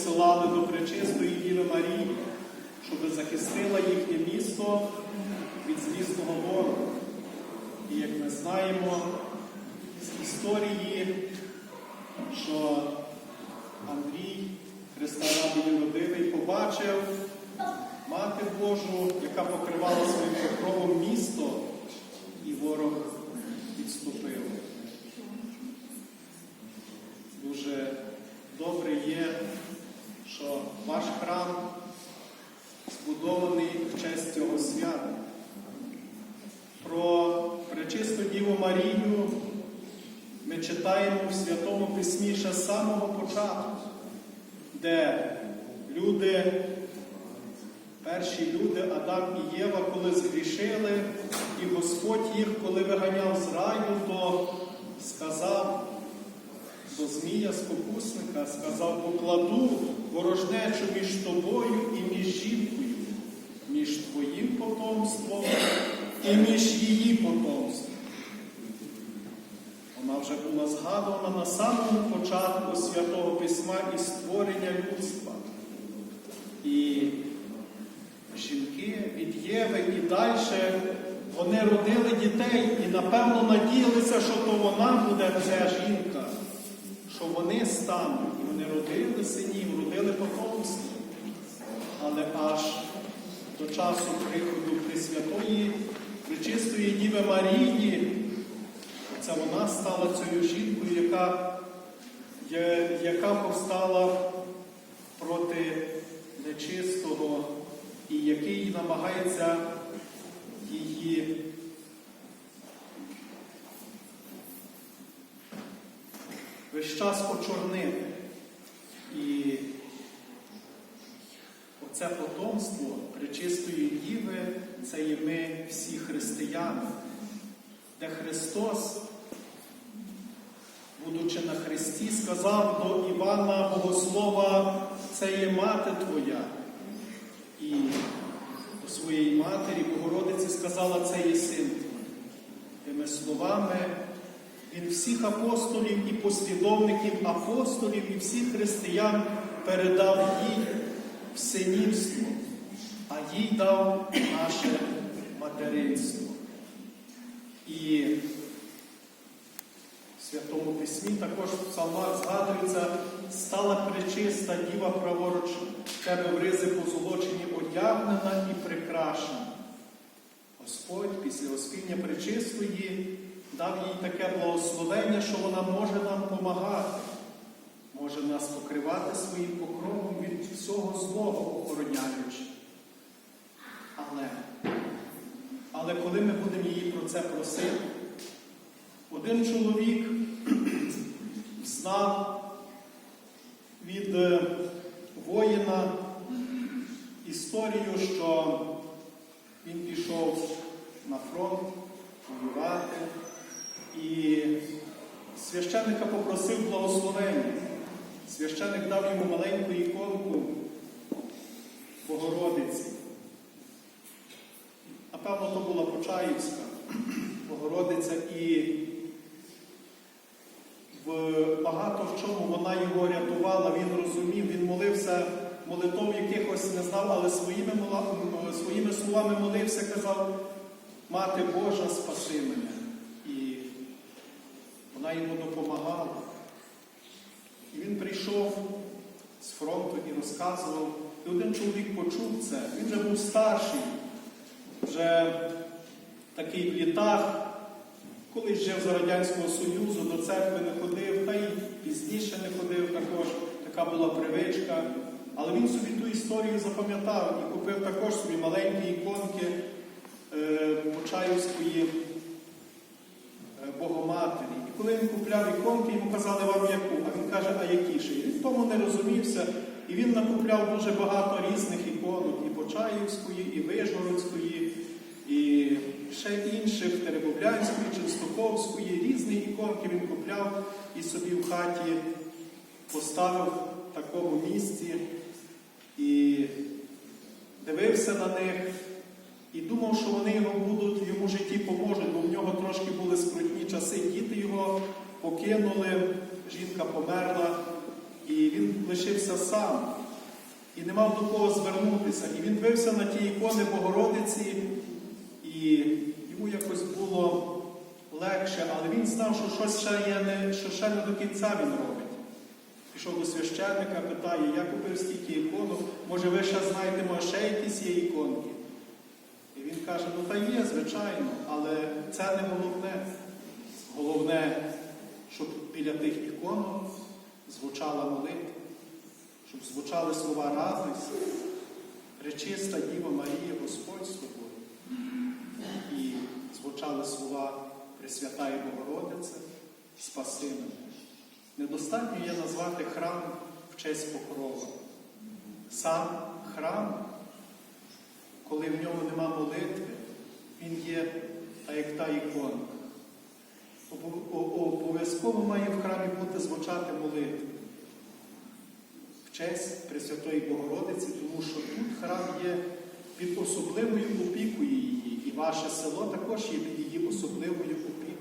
посилали до Пречистої Діви Марії, щоб захистила їхнє місто від злісного ворога. І як ми знаємо з історії, що Андрій, Христа Ради родивий, побачив Мати Божу, яка покривала своїм покровом місто, і ворог відступив. Дуже добре є, що ваш храм збудований в честь цього свята. Про пречисту Діву Марію ми читаємо в Святому Письмі ще з самого початку, де люди, перші люди, Адам і Єва, коли згрішили, і Господь їх, коли виганяв з раю, то сказав до Змія спокусника, сказав, покладу ворожнечу між тобою і між жінкою, між твоїм потомством і між її потомством. Вона вже була згадувана на самому початку Святого Письма і створення людства. І жінки від Єви і далі вони родили дітей і напевно надіялися, що то вона буде ця жінка, що вони стануть. І вони родили синів, родили потомство. Але аж до часу приходу Пресвятої, Пречистої Діви Марії, це вона стала цією жінкою, яка, яка повстала проти нечистого і який намагається її весь час очорнити. І оце потомство пречистої Діви це є ми всі християни, де Христос, будучи на Христі, сказав до Івана Богослова, це є мати твоя. І до своєї матері Богородиці сказала, це є син твій. Тими словами він всіх апостолів і послідовників апостолів і всіх християн передав їй в синівство, а їй дав наше материнство. І в Святому Письмі також в псалмах згадується, стала пречиста діва праворуч тебе в ризи позолочені одягнена і прикрашена. Господь після оспіння пречистої дав їй таке благословення, що вона може нам допомагати, може нас покривати своїм покровом від всього злого охороняючи. Але, але коли ми будемо її про це просити, один чоловік знав від е, воїна історію, що він пішов на фронт воювати, і священника попросив благословення. Священник дав йому маленьку іконку Богородиці. Напевно, то була Почаївська Богородиця, і в багато в чому вона його рятувала, він розумів, він молився молитов якихось не знав, але своїми, своїми словами молився, казав, Мати Божа, спаси мене. Вона йому допомагала. І він прийшов з фронту і розказував. І один чоловік почув це. Він вже був старший, вже такий в літах, колись жив за Радянського Союзу, до церкви не ходив, та й пізніше не ходив також, така була привичка. Але він собі ту історію запам'ятав і купив також собі маленькі іконки е, Почаївської е, Богоматері. І коли він купляв іконки, йому казали вам яку, а він каже, а які ще? І він в тому не розумівся. І він накупляв дуже багато різних іконок, і Почаївської, і Вижгородської, і ще інших Теребовлянської, Ченстоковської, різні іконки він купляв і собі в хаті поставив в такому місці і дивився на них і думав, що вони його будуть в йому житті поможуть, бо в нього трошки були скрутні часи. Діти його покинули, жінка померла, і він лишився сам, і не мав до кого звернутися. І він дивився на ті ікони Богородиці, і йому якось було легше, але він знав, що щось ще є не, що ще не до кінця він робить. Пішов до священника, питає, я купив стільки іконок, може ви ще знаєте, може ще якісь є іконки. І він каже, ну та є, звичайно, але це не головне. Головне, щоб біля тих іконок звучала молитва, щоб звучали слова радості, речиста Діва Марія, Господь з тобою. І звучали слова Пресвятає Богородице, спаси мене. Недостатньо є назвати храм в честь покрова. Сам храм, коли в ньому нема молитви, він є та як та іконка. Обов'язково має в храмі бути звучати молитва. В честь Пресвятої Богородиці, тому що тут храм є під особливою опікою її, і ваше село також є під її особливою опікою.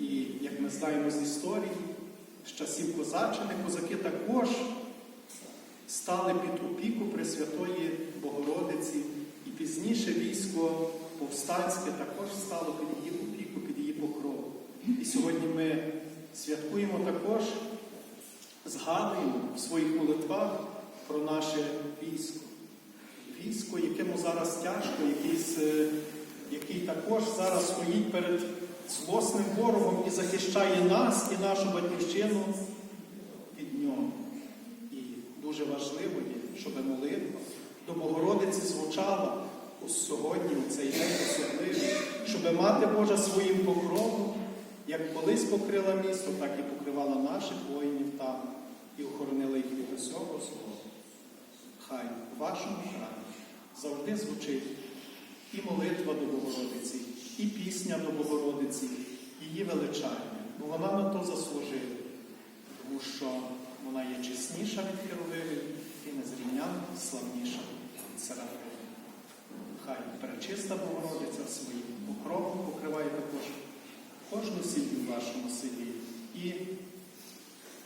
І як ми знаємо з історії, з часів Козаччини, козаки також стали під опіку Пресвятої Богородиці, і пізніше військо повстанське також стало під її І сьогодні ми святкуємо також, згадуємо в своїх молитвах про наше військо. Військо, якому зараз тяжко, якийсь, е, який також зараз стоїть перед злосним ворогом і захищає нас і нашу батьківщину від нього. І дуже важливо є, щоб молитва до Богородиці звучала сьогодні, у цей день особливий, щоб мати Божа своїм покровом, як колись покрила місто, так і покривала наших воїнів там і охоронила їх від усього злого. Хай в вашому храмі завжди звучить і молитва до Богородиці, і пісня до Богородиці, її величання, бо вона на то заслужила, тому що вона є чесніша від Херовивів і незрівняно славніша від Серафимів. Хай пречиста Богородиця своїм покровом покриває також кожну сім'ю в вашому селі і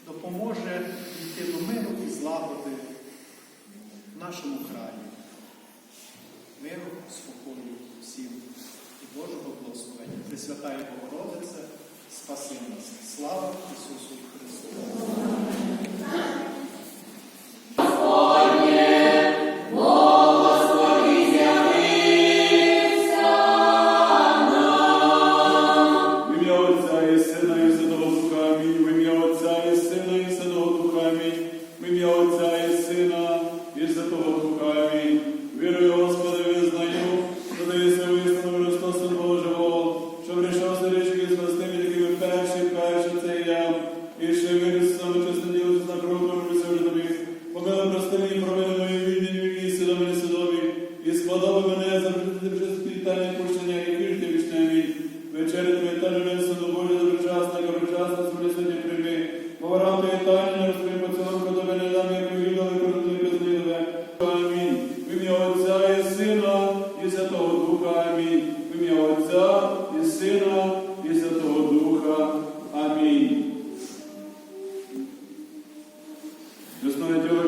допоможе йти до миру і злагоди в нашому краї. Миру, спокою всім і Божого благословення. Пресвятає Богородице, спаси нас. Слава Ісусу Христу! Весною тіло